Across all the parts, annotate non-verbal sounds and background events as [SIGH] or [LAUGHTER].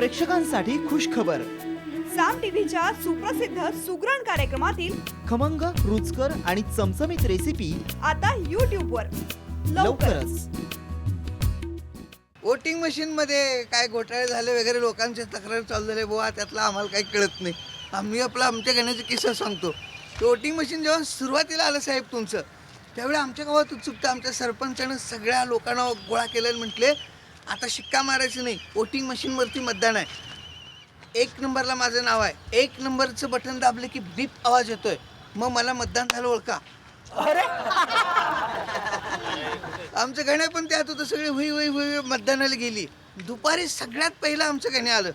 प्रेक्षकांसाठी खुश खबर साम टीव्हीच्या सुप्रसिद्ध सुग्रण कार्यक्रमातील खमंग रुचकर आणि चमचमीत रेसिपी आता YouTube वर. लवकरच. वोटिंग मशीनमध्ये काय घोटाळे झाले वगैरे लोकांचे तक्रार चालू झाले बुवा त्यातलं आम्हाला काही कळत नाही. आम्ही आपला आमच्या गाण्याचा किस्सा सांगतो. ते वोटिंग मशीन जेव्हा सुरुवातीला आलं साहेब तुमचं त्यावेळी आमच्या गावात उत्सुकता आमच्या सरपंचानं सगळ्या लोकांना गोळा केलं म्हटले आता शिक्का मारायचं नाही वोटिंग मशीनवरती मतदान आहे. एक नंबरला माझं नाव आहे. एक नंबरचं बटन दाबलं की बीप आवाज येतोय. मग मला मतदान झालं ओळखा. आमचं गाणं पण त्यात होतं सगळे हुई हुई हुई मतदानाला गेली. दुपारी सगळ्यात पहिलं आमचं गाणं आलं.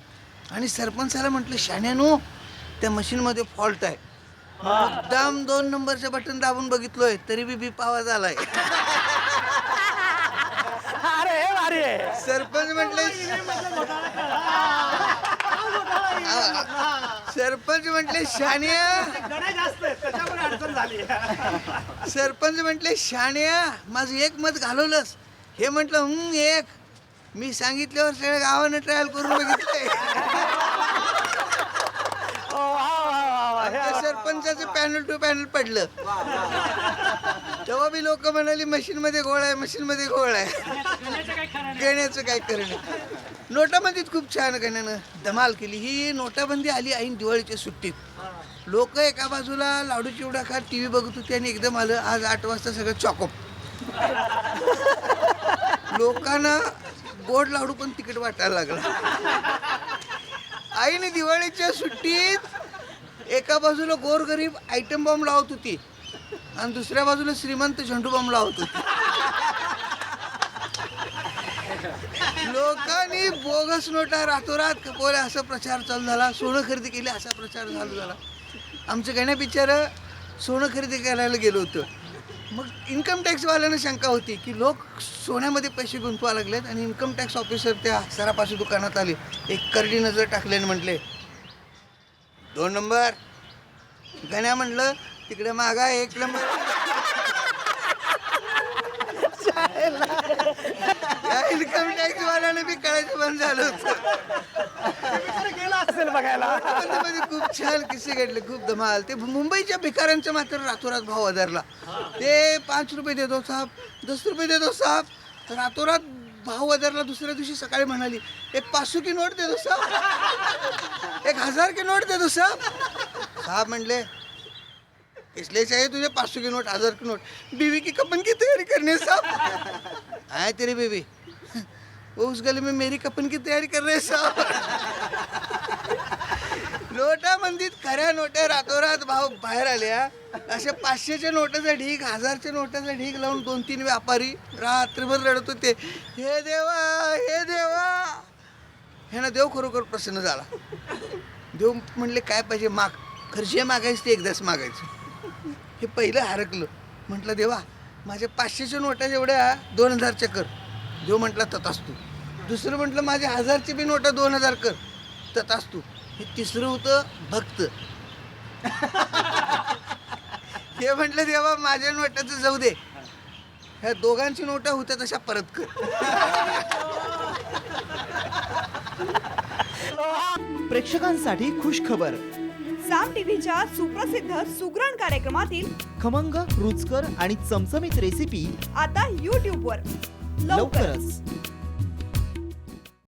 आणि सरपंचाला म्हटलं शाण्यानो त्या मशीनमध्ये फॉल्ट आहे. मुद्दाम दोन नंबरचं बटन दाबून बघितलोय तरी बी बीप आवाज आलाय. सरपंच म्हटले सरपंच म्हटले शाण्या. सरपंच म्हटले शाण्या माझं एक मत घालवलंस. हे म्हटलं हं एक. मी सांगितल्यावर सगळ्या गावानं ट्रायल करून बघितलंय त्या सरपंचाचं पॅनल टू पॅनल पडलं. तेव्हा बी लोक म्हणाली मशीन मध्ये गोळ आहे मशीन मध्ये गोळ आहे. गण्याचं काय करणं नोटाबंदीत खूप छान गण्यानं धमाल केली. ही नोटाबंदी आली ऐन दिवाळीच्या सुट्टीत. लोक एका बाजूला लाडू चिवडा खात टी व्ही बघत होते आणि एकदम आलं आज आठ वाजता सगळं चॉकअप लोकांना गोड लाडू पण तिकीट वाटायला लागला. आईने दिवाळीच्या सुट्टीत एका बाजूला गोरगरीब आयटम बॉम्ब लावत होती. आणि दुसऱ्या बाजूला श्रीमंत झेंडू बॉम्ब लावत लोकांनी बोगस नोटा रातोरात खपवल्या असा प्रचार चालू झाला. सोनं खरेदी केली असा प्रचार चालू झाला. आमचं गण्या पिक्चर सोनं खरेदी करायला गेलो होतं. मग इन्कम टॅक्सवाल्यानं शंका होती की लोक सोन्यामध्ये पैसे गुंतवा लागलेत आणि इन्कम टॅक्स ऑफिसर त्या सरापासून दुकानात आले. एक करडी नजर टाकले आणि म्हटले दोन नंबर गण्या म्हटलं तिकडे मागा एक नंबर. इन्कम टॅक्स वाल्याने मी कळायचं बंद झालं बघायला मध्ये खूप छान किस्से घडले खूप धमाल. ते मुंबईच्या भिकाऱ्यांचा मात्र रातोरात भाव वधारला ते पाच रुपये देतो साहेब दस रुपये देतो साहेब. रातोरात भाव वधारला दुसऱ्या दिवशी सकाळी म्हणाली एक पाचशे की नोट देतो साहेब. एक हजार की नोट देतो साहेब. साहब म्हणले इसलिए चाहिए तुझे पाँच सौ की नोट हजार की नोट। बीवी की कपन की तैयारी करने साहब। [LAUGHS] आए तेरी बीवी। वो उस गले में मेरी कपन की तैयारी कर रहे साहब। [LAUGHS] नोटाबंदीत खऱ्या नोट्या रातोरात भाव बाहेर आल्या अशा पाचशेच्या नोटाचा ढीग हजारच्या नोटाचा ढीग लावून दोन तीन व्यापारी रात्रभर रडत होते. हे देवा हे देवा. ह्यानं देव खरोखर प्रसन्न झाला. देव म्हणले काय पाहिजे माग? खर्चे मागायची मागायचं ते एकदाच मागायचं? हे पहिलं हरकलं. म्हटलं देवा माझ्या पाचशेच्या नोटा जेवढ्या दोन हजारच्या कर. देव म्हटला तथाच तू दुसरं म्हटलं माझ्या हजारची बी नोटा दोन हजार कर. तथाच तू हे तिसरं होतं भक्त. [LAUGHS] हे म्हटलं देवा माझ्या नोटाचं जाऊ दे. ह्या दोघांची नोटा होत्या तशा परत कर. प्रेक्षकांसाठी खुश खबर. साम टीव्हीच्या सुप्रसिद्ध सुग्रण कार्यक्रमातील खमंग रुचकर आणि चमचमीत रेसिपी आता YouTube वर. लवकरच. लवकरच.